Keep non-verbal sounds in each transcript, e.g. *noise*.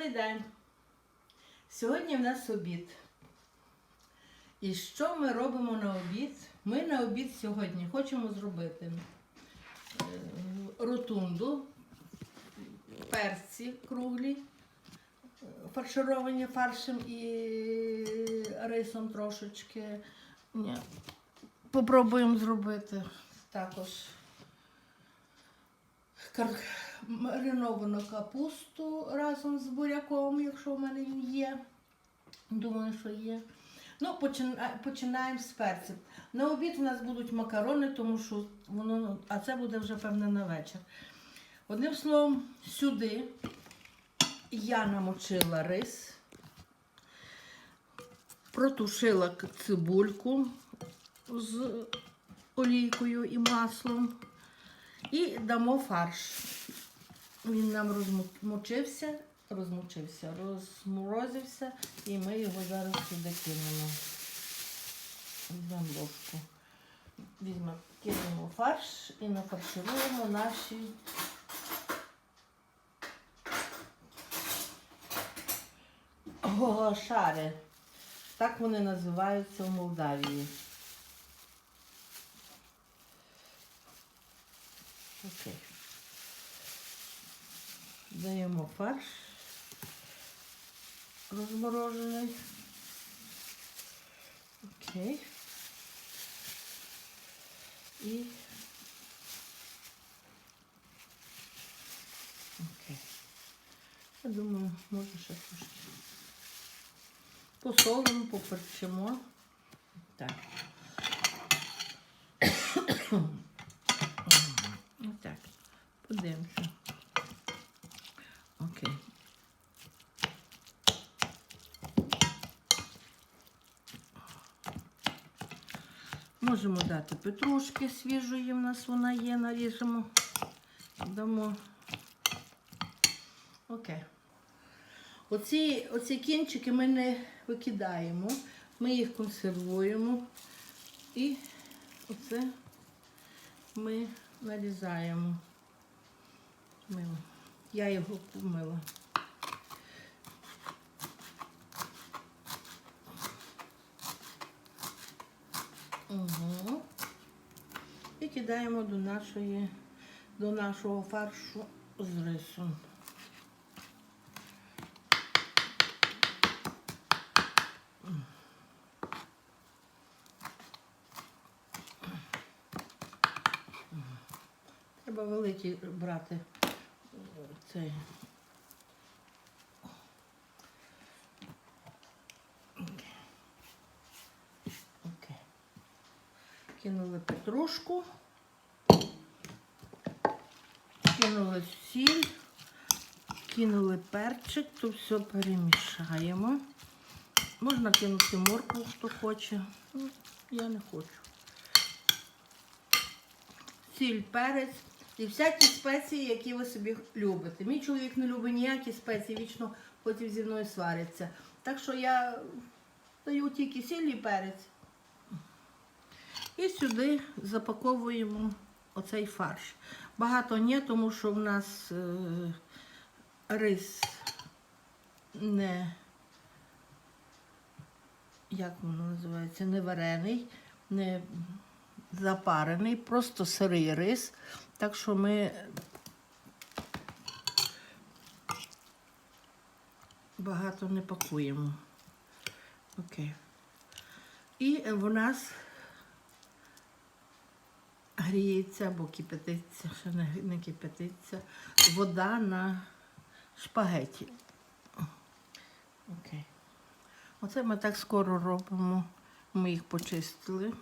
Добрий день. Сьогодні в нас обід. І що ми робимо на обід? Ми на обід сьогодні хочемо зробити е, ротунду, перці круглі, фаршировані фаршем і рисом трошечки. Ні. Попробуємо зробити також мариновану капусту разом з буряком, якщо в мене він є. Думаю, що є. Ну, починаємо з перців. На обід у нас будуть макарони, тому що воно, ну, а це буде вже певне на вечір. Одним словом, сюди я намочила рис, протушила цибульку з олійкою і маслом. І дамо фарш. Він нам розмочився, розмочився, розморозився, і ми його зараз сюди кинемо. Візьмемо ложку. Візьмемо, кинемо фарш і нафаршируємо наші гошари. Так вони називаються в Молдавії. Окей. Даємо фарш розморожений. Окей. І Окей. Я думаю, можна ще трошки. Посолимо, поперчимо. Так. *coughs* Отак. Подивимося. Окей. Можемо дати петрушки свіжої, в нас вона є, наріжемо. Дамо. Окей. Оці, оці кінчики ми не викидаємо, ми їх консервуємо. І оце ми нарізаємо. Мило. Я його помила. Угу. І кидаємо до нашої, до нашого фаршу з рисом. Треба великий брати е, цей. Кинули петрушку, кинули сіль, кинули перчик, то все перемішаємо. Можна кинути моркву, хто хоче. Ну, Я не хочу сіль, перець і всякі спеції, які ви собі любите. Мій чоловік не любить ніякі спеції, вічно потім зі мною свариться. Так що я даю тільки сіль і перець. І сюди запаковуємо оцей фарш. Багато ні, тому що в нас е, рис не, як воно називається, не варений, не запарений, просто сирий рис. Так що ми багато не пакуємо. Окей. І в нас гріється або кипятиться, ще не, не кипятиться, вода на шпагеті. Окей. Оце ми так скоро робимо. Ми їх почистили.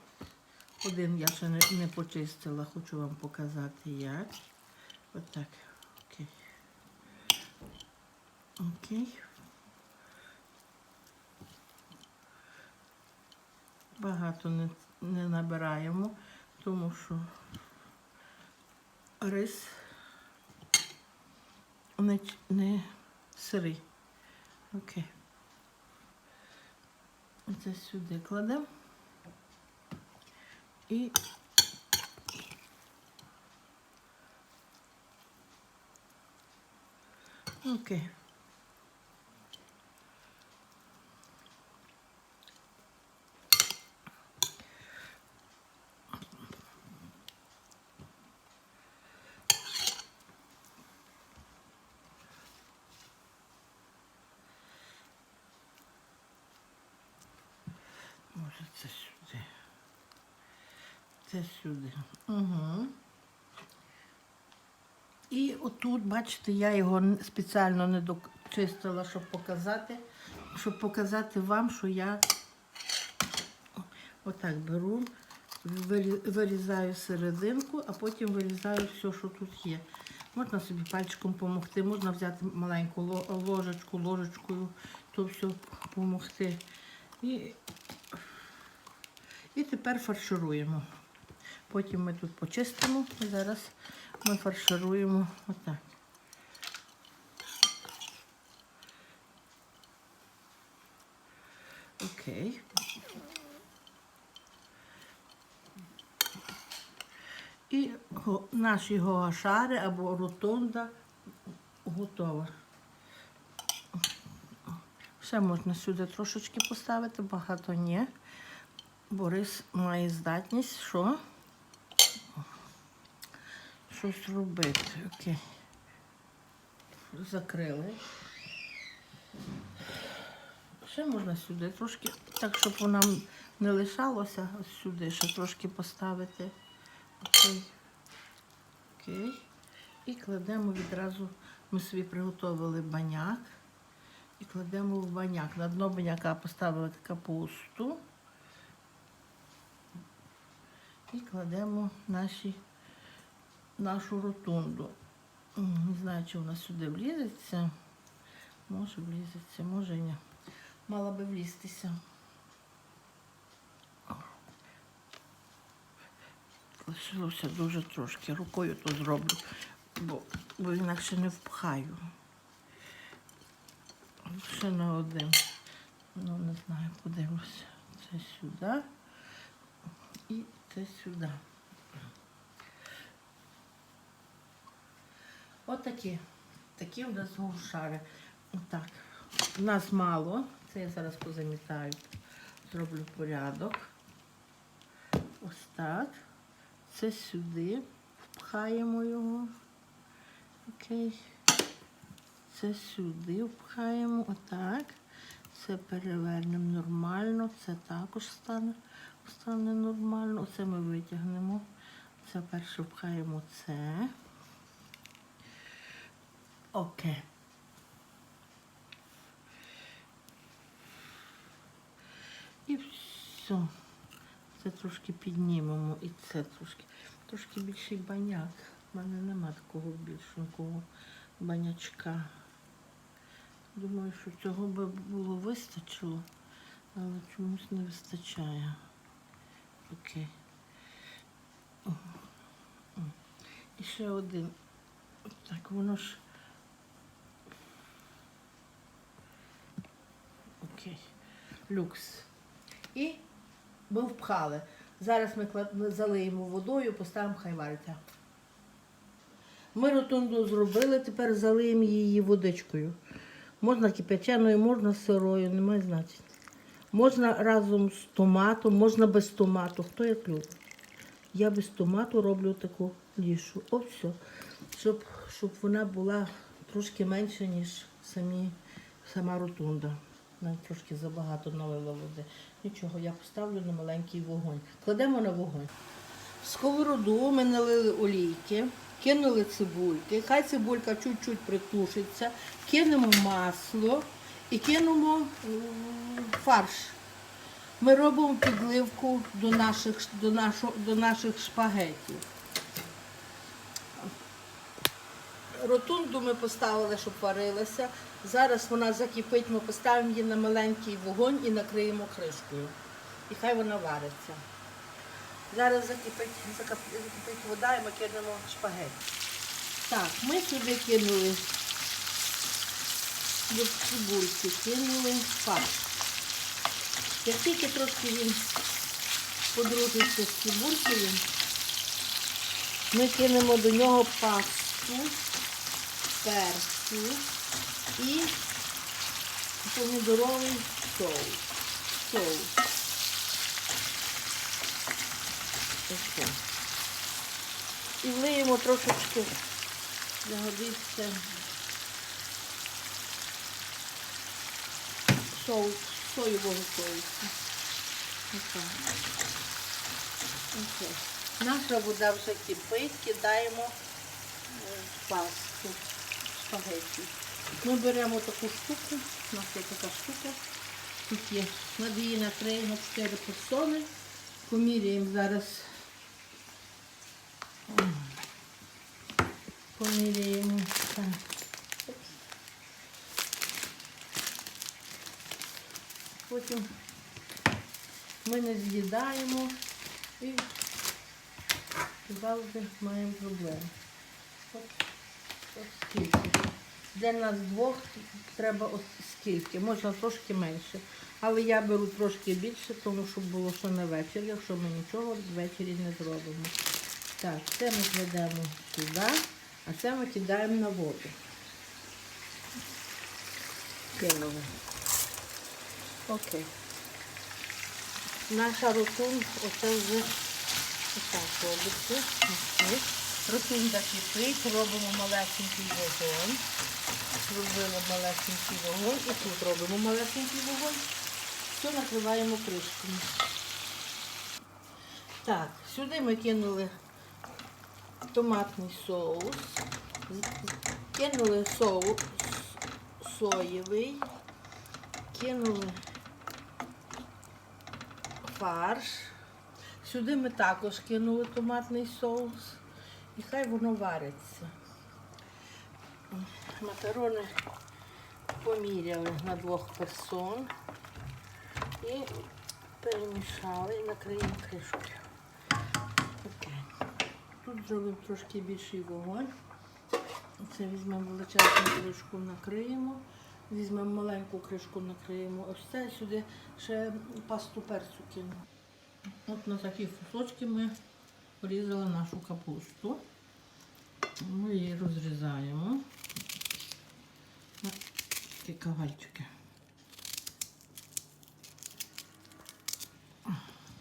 Один я ще не, не почистила, хочу вам показати як. Отак. Окей. Окей. Багато не, не набираємо, тому що рис не, не сирий. Окей. Оце сюди кладемо. І окей. Це сюди. Угу. І отут, бачите, я його спеціально не дочистила, щоб показати, щоб показати вам, що я отак беру, вирізаю серединку, а потім вирізаю все, що тут є. Можна собі пальчиком допомогти, можна взяти маленьку ложечку, ложечкою, то все допомогти. І, і тепер фаршируємо. Потім ми тут почистимо і зараз ми фаршируємо отак. Окей. І наші гоашари або ротонда готова. Ще можна сюди трошечки поставити, багато ні. Борис має здатність, що? Щось робити. Окей. Закрили. Ще можна сюди трошки, так, щоб вона не лишалося, ось сюди ще трошки поставити. Окей. Окей. І кладемо відразу, ми собі приготували баняк. І кладемо в баняк. На дно баняка поставили капусту. І кладемо наші, нашу ротунду. Не знаю, чи вона сюди влізеться. Може влізеться, може ні. Мала би влізтися. Лишилося дуже трошки. Рукою то зроблю, бо, бо інакше не впхаю. Ще на один. Ну, не знаю, подивимося. Це сюди і це сюди. Отакі. Такі у нас гушари. Отак. У нас мало. Це я зараз позамітаю. Зроблю порядок. Ось так. Це сюди. Впхаємо його. Окей. Це сюди впхаємо. Отак. Це перевернемо нормально. Це також стане, стане нормально. Оце ми витягнемо. Це перше впхаємо це. Окей. І все. Це трошки піднімемо і це трошки. Трошки більший баняк. У мене нема такого більшенького банячка. Думаю, що цього би було вистачило, але чомусь не вистачає. Окей. І ще один. Так, воно ж. Люкс. І ми впхали. Зараз ми залиємо водою, поставимо хай. Ми ротунду зробили, тепер залиємо її водичкою. Можна кипяченою, можна сирою, немає значення. Можна разом з томатом, можна без томату. Хто як любить. Я без томату роблю таку лішу. О, все. Щоб, щоб вона була трошки менша, ніж самі, сама ротунда. Навіть трошки забагато налила води. Нічого, я поставлю на маленький вогонь. Кладемо на вогонь. В сковороду ми налили олійки, кинули цибульки. Хай цибулька чуть-чуть притушиться, кинемо масло і кинемо фарш. Ми робимо підливку до наших, до нашого, до наших шпагетів. Ротунду ми поставили, щоб варилася. Зараз вона закипить, ми поставимо її на маленький вогонь і накриємо кришкою. І хай вона вариться. Зараз закипить, закипить вода і ми кинемо шпагеті. Так, ми сюди кинули до цибульки, кинули фарш. Як тільки трошки він подружиться з цибулькою, ми кинемо до нього пасту, перцю і помідоровий соус. Соус. Ось. І влиємо трошечки, загодиться соус, соєвого соусу. Наша вода вже кипить, кидаємо е, пасту спагетті. Ми беремо таку штуку, у нас є така штука. Тут є, над її накриємо 4 персони. Поміряємо зараз. Поміряємо. Так. Потім ми не з'їдаємо і завжди маємо проблеми. От скільки. Для нас двох треба от скільки, можна трошки менше. Але я беру трошки більше, тому щоб було ще на вечір, якщо ми нічого ввечері не зробимо. Так, це ми кладемо сюди, а це ми кидаємо на воду. Кинули. Окей. Наша ротун, оце вже отак робиться. Ось. Ротунда кипить, робимо малесенький вогонь. Зробили малесенький вогонь і тут робимо малесенький вогонь. Все накриваємо кришкою. Так, сюди ми кинули томатний соус, кинули соус соєвий, кинули фарш. Сюди ми також кинули томатний соус. І хай воно вариться. Макарони поміряли на двох персон і перемішали і накриємо кришкою. Тут зробимо трошки більший вогонь. Це візьмемо величезну кришку, накриємо. Візьмемо маленьку кришку, накриємо. Ось це сюди ще пасту перцю кинемо. От на такі кусочки ми порізали нашу капусту. Ми її розрізаємо на такі кавальчики.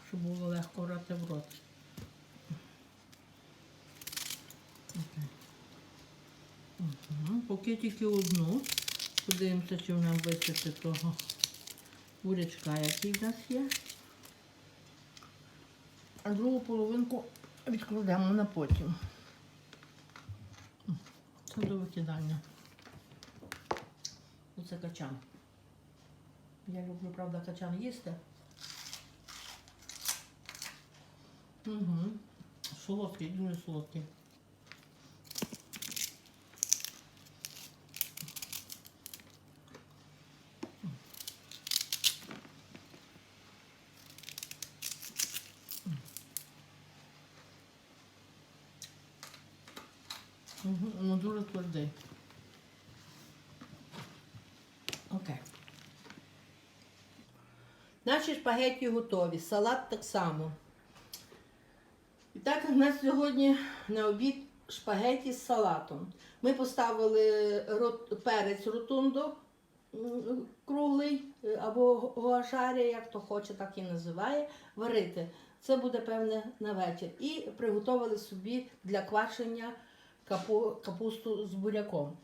Щоб було легко брати в рот. Поки тільки одну. Подивимося, чи нам вистачить того бурячка, який в нас є. А другу половинку відкладемо на потім. Це до викидання. Оце качан. Я люблю, правда, качан їсти. Угу. Солодкий, дуже солодкий. Угу. Дуже твердий. Окей. Наші шпагетті готові, салат так само. І так у нас сьогодні на обід шпагеті з салатом. Ми поставили рот, перець ротундо круглий е, або гуашарі, як хто хоче, так і називає, варити. Це буде певне на вечір. І приготували собі для квашення капу, капусту з буряком.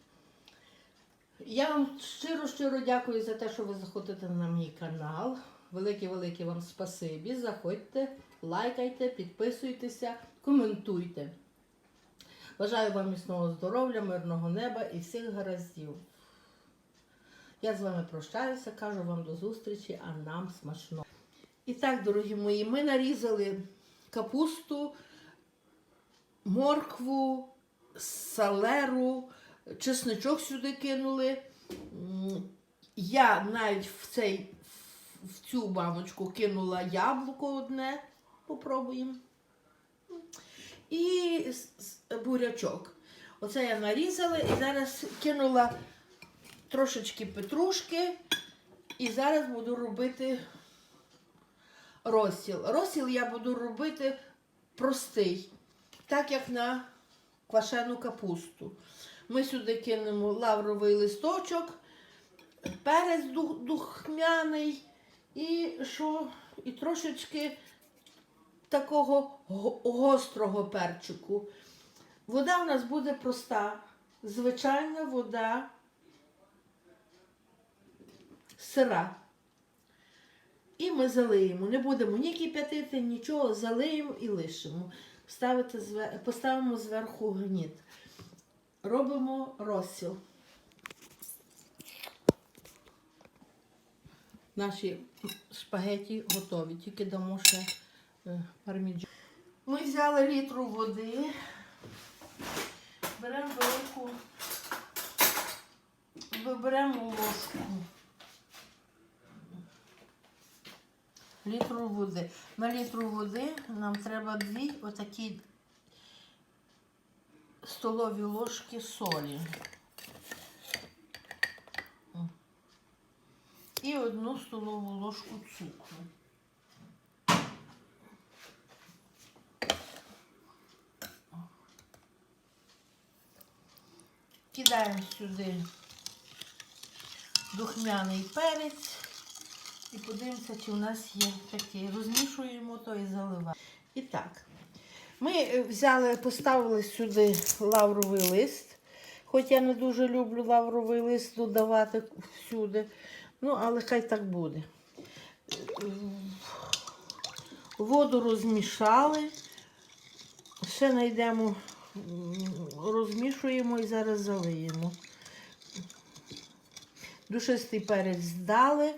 Я вам щиро-щиро дякую за те, що ви заходите на мій канал. Велике-велике вам спасибі. Заходьте, лайкайте, підписуйтеся, коментуйте. Бажаю вам міцного здоров'я, мирного неба і всіх гараздів. Я з вами прощаюся, кажу вам до зустрічі, а нам смачно. І так, дорогі мої, ми нарізали капусту, моркву, салеру, чесничок сюди кинули. Я навіть в, цей, в цю баночку кинула яблуко одне. Попробуємо. І бурячок. Оце я нарізала і зараз кинула трошечки петрушки. І зараз буду робити розсіл. Розсіл я буду робити простий, так як на квашену капусту. Ми сюди кинемо лавровий листочок, перець дух- духмяний і що? І трошечки такого гострого перчику. Вода у нас буде проста, звичайна вода сира. І ми залиємо. Не будемо ні кип'ятити, нічого, залиємо і лишимо. Ставити поставимо зверху гніт. Робимо розсіл. Наші шпагеті готові, тільки дамо ще е, парміджан. Ми взяли літру води, беремо велику, виберемо ложку. Літру води. На літру води нам треба дві отакі столові ложки солі. І одну столову ложку цукру. Кидаємо сюди духмяний перець і подивимося, чи у нас є такий. Розмішуємо то і заливаємо. І так, ми е, взяли, поставили сюди лавровий лист. Хоч я не дуже люблю лавровий лист додавати всюди. Ну, але хай так буде. Воду розмішали. Ще знайдемо, розмішуємо і зараз залиємо. Душистий перець здали,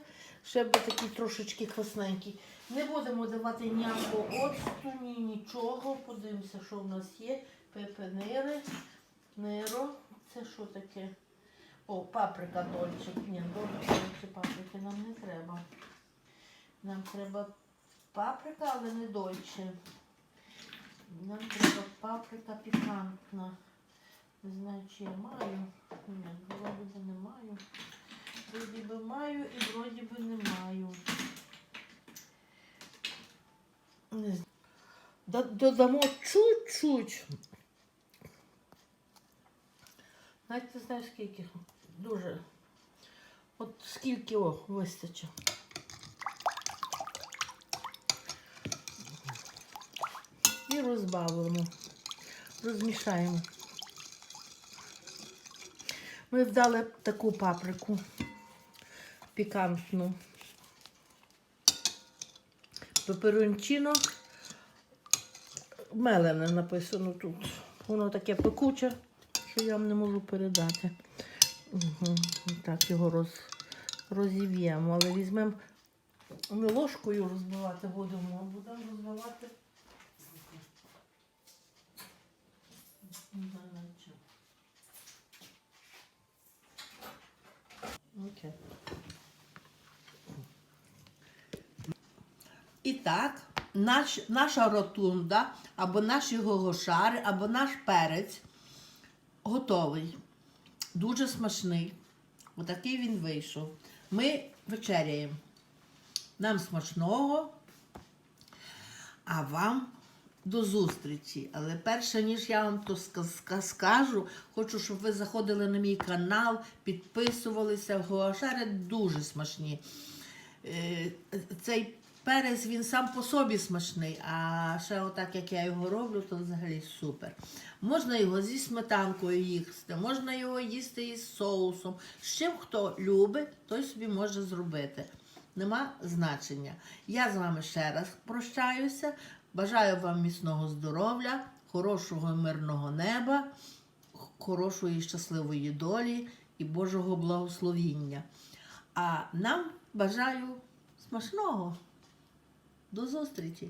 ще би такий трошечки красненький. Не будемо давати ніякого оцту, ні нічого. Подивимося, що в нас є. Пепенери, неро. Це що таке? О, паприка дольче. Ні, дольче паприки нам не треба. Нам треба паприка, але не дольче. Нам треба паприка пікантна. Не знаю, чи я маю. Ні, вроді не маю. Вроді би маю і вроді би не маю. Додамо чуть-чуть. Навіть не знаю скільки. Дуже. От скільки о, вистачить. І розбавимо. Розмішаємо. Ми вдали таку паприку пікантну. Пеперончино мелене написано тут. Воно таке пекуче, що я вам не можу передати. Угу. Так, його роз, розів'ємо, але візьмемо ложкою розбивати будемо, а будемо розбивати. Не знаю, на чому. Окей. І так, наш, наша ротунда, або наші гогошари, або наш перець готовий. Дуже смачний. Отакий він вийшов. Ми вечеряємо. Нам смачного, а вам до зустрічі. Але перше, ніж я вам то ска- ска- скажу, хочу, щоб ви заходили на мій канал, підписувалися. Гуашари дуже смачні. Е, Цей перець він сам по собі смачний, а ще отак, як я його роблю, то взагалі супер. Можна його зі сметанкою їсти, можна його їсти із соусом. З чим хто любить, той собі може зробити. Нема значення. Я з вами ще раз прощаюся. Бажаю вам міцного здоров'я, хорошого мирного неба, хорошої щасливої долі і Божого благословіння. А нам бажаю смачного. До зустрічі!